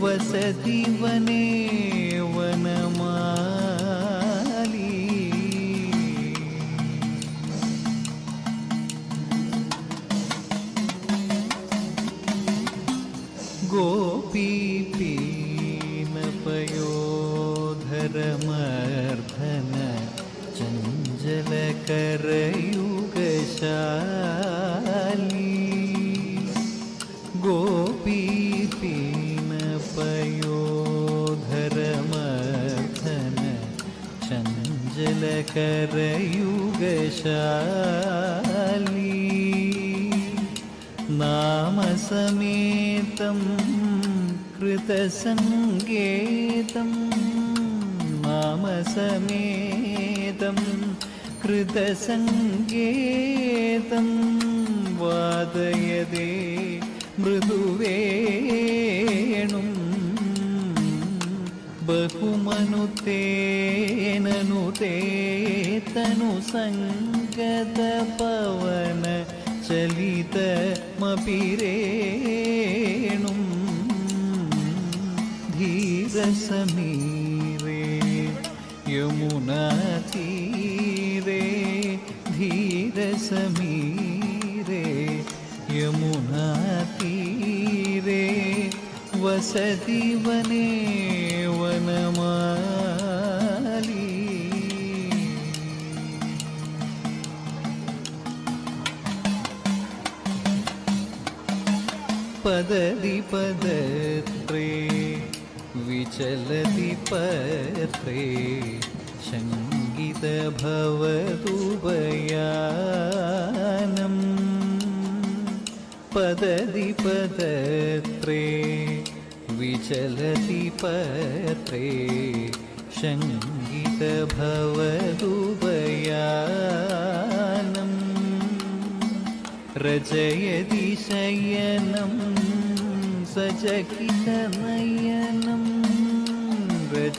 വസതിവനേ വനമാലി. ഗോപീ गोपीपीनपयोधरमर्धन चञ्चलकरयुगशाली गोपीपीनपयोधरमर्धन चञ्चलकरयुगशाली नामसमेतं कृतसङ्गेतं नामसमेतं कृतसङ्गेतं वादयदे मृदुवेणुं बहुमनुतेननुते तनुसङ्गतपवन चलितमपि रेणुं धीरसमीरे यमुनातीरे धीरसमीरे यमुनातीरे वसति वने वनमाली पदति पदत्रे विचलति पत्रे शङ्गितभवतु बयानम् पदति पदत्रे विचलति पत्रे शङ्गितभवतु बयानम् रचयति शयनं सचकितनयनं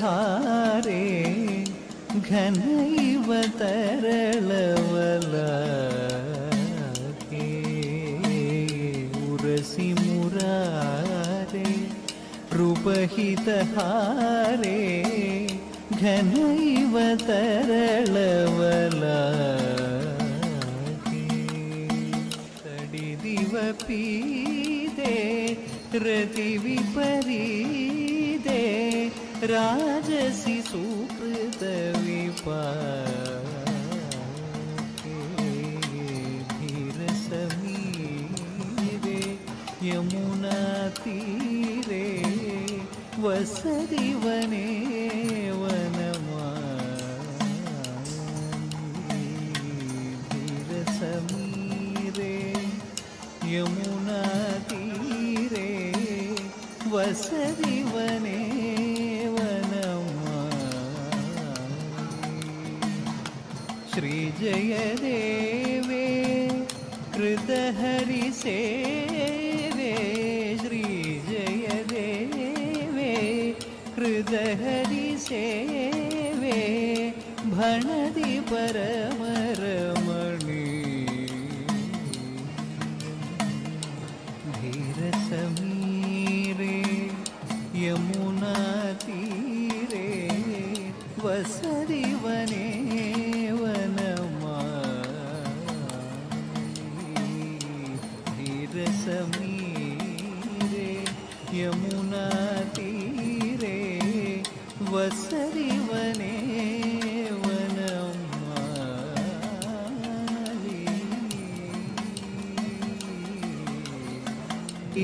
ಹಾರೇ ಘನೈವ ತರಳವಲ ಉರಸಿ ಮುರಾರೆ ರೂಪಹಿತ ಹಾರೇ ಘನೈವ ತರಳವಲ ತಡಿದಿವ ಪೀದೆ ರತಿ ವಿಪರೀ राजसि सुकृतविपाके धीरसमीरे यमुनातीरे वसति वने वनमाली धीरसमीरे यमुनातीरे वसति वने श्रीजयदेवे कृतहरिसेवे श्रीजयदेवे कृतहरिसेवे भणति परमरमणि। धीरसमीरे यमुनातीरे वसति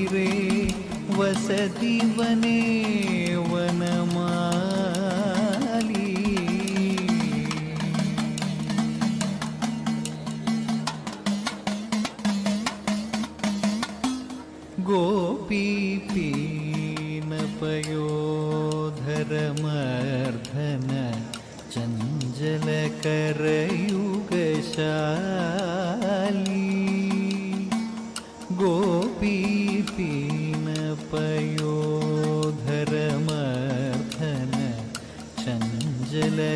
ಇವೆ ವಸತಿ ವನೇ ವನಮಾಲಿ ಗೋಪಿ पयोधरमर्धन चञ्जलकरयुगशा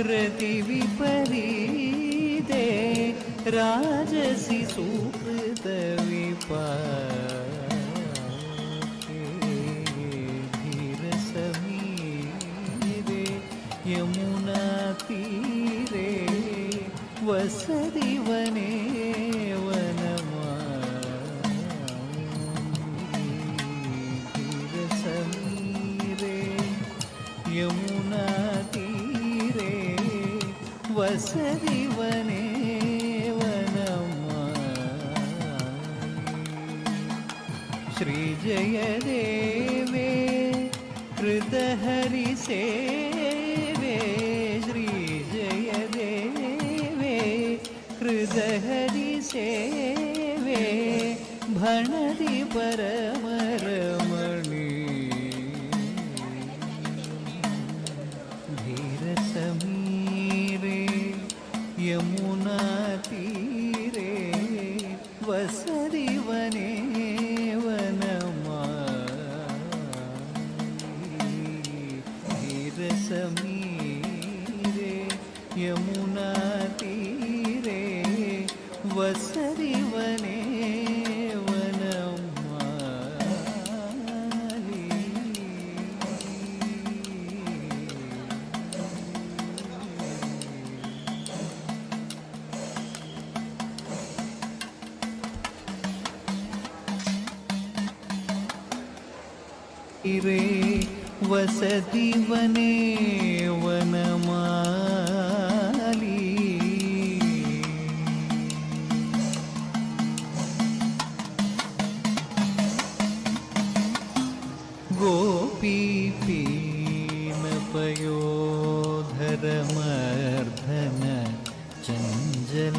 രതി വിപരീതേ രാജസി സുഹൃത വിപീരസമീരേ യമുന തീരേ വസതി വന श्रीजयदेवे कृतहरिसेवे श्रीजयदेवे हृदहरिसेवे भणति परमरमणि। धीरसमीरे यमुनातीरे ഇരേ വസതി വനേ വനമാലി ഗോപീപീനപയോധരമർദ്ധന ചഞ്ചലകരയുഗശാലി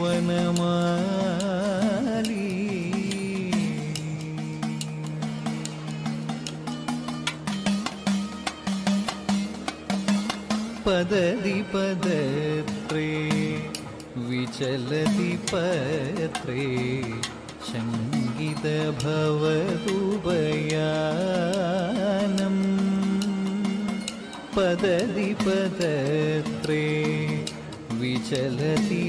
പദതി പദത്രേ വിചലതി പത്രേ ശങ്കിതഭവതുപയാനം പദതി പദത്രേ വിചലതി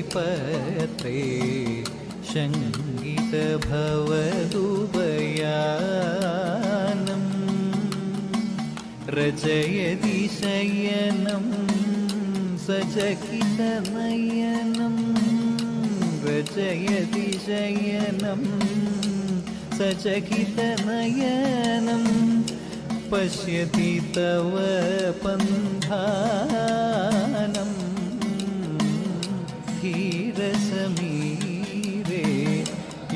സചകിതനയനം രചയതി ശയനം സചകിതനയനം പശ്യതി തവ പന്ധാനം ധീരസമീരേ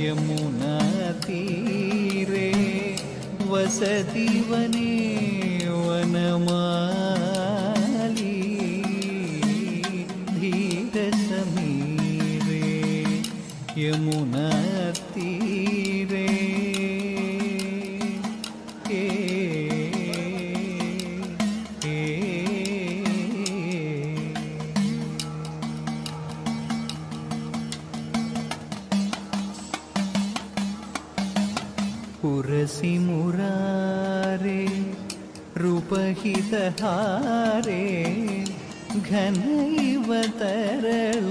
യമുനാതീരേ വസതി വനേ വനമാലി यमुनतीरे के पुरसि मुरारे रूपहितहारे घनैव तरल